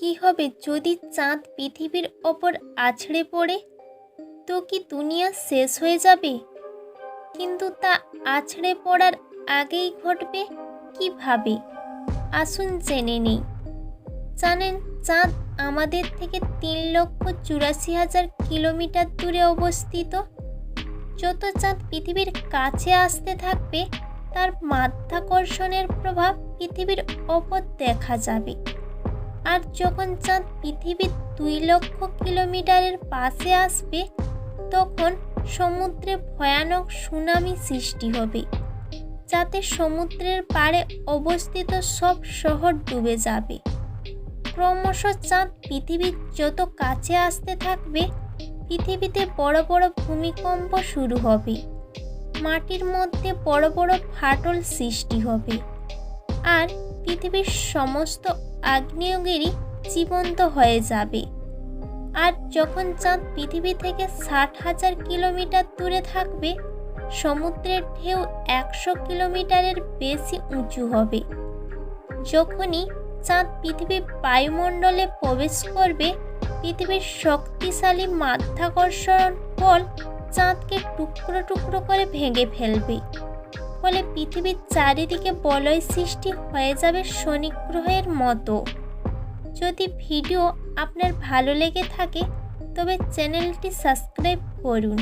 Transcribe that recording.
কি হবে যদি চাঁদ পৃথিবীর ওপর আছড়ে পড়ে? তো কি দুনিয়া শেষ হয়ে যাবে? কিন্তু তা আছড়ে পড়ার আগেই ঘটবে কীভাবে? আসুন জেনে নেই। জানেন, চাঁদ আমাদের থেকে তিন লক্ষ চুরাশি হাজার কিলোমিটার দূরে অবস্থিত। যত চাঁদ পৃথিবীর কাছে আসতে থাকবে, তার মাধ্যাকর্ষণের প্রভাব পৃথিবীর ওপর দেখা যাবে। আর যখন চাঁদ পৃথিবীর দুই লক্ষ কিলোমিটারের পাশে আসবে, তখন সমুদ্রে ভয়ানক সুনামি সৃষ্টি হবে, যাতে সমুদ্রের পাড়ে অবস্থিত সব শহর ডুবে যাবে। ক্রমশ চাঁদ পৃথিবীর যত কাছে আসতে থাকবে, পৃথিবীতে বড় বড় ভূমিকম্প শুরু হবে, মাটির মধ্যে বড় বড় ফাটল সৃষ্টি হবে, আর পৃথিবীর সমস্ত আগ্নেয়গিরি জীবন্ত হয়ে যাবে। আর যখন চাঁদ পৃথিবী থেকে ষাট হাজার কিলোমিটার দূরে থাকবে, সমুদ্রের ঢেউ একশো কিলোমিটারের বেশি উঁচু হবে। যখনই চাঁদ পৃথিবীর বায়ুমণ্ডলে প্রবেশ করবে, পৃথিবীর শক্তিশালী মাধ্যাকর্ষণ বল চাঁদকে টুকরো টুকরো করে ভেঙে ফেলবে। ফলে পৃথিবীর চারিদিকে বলয় সৃষ্টি হয়ে যাবে শনি গ্রহের মতো। যদি ভিডিও আপনার ভালো লেগে থাকে, তবে চ্যানেলটি সাবস্ক্রাইব করুন।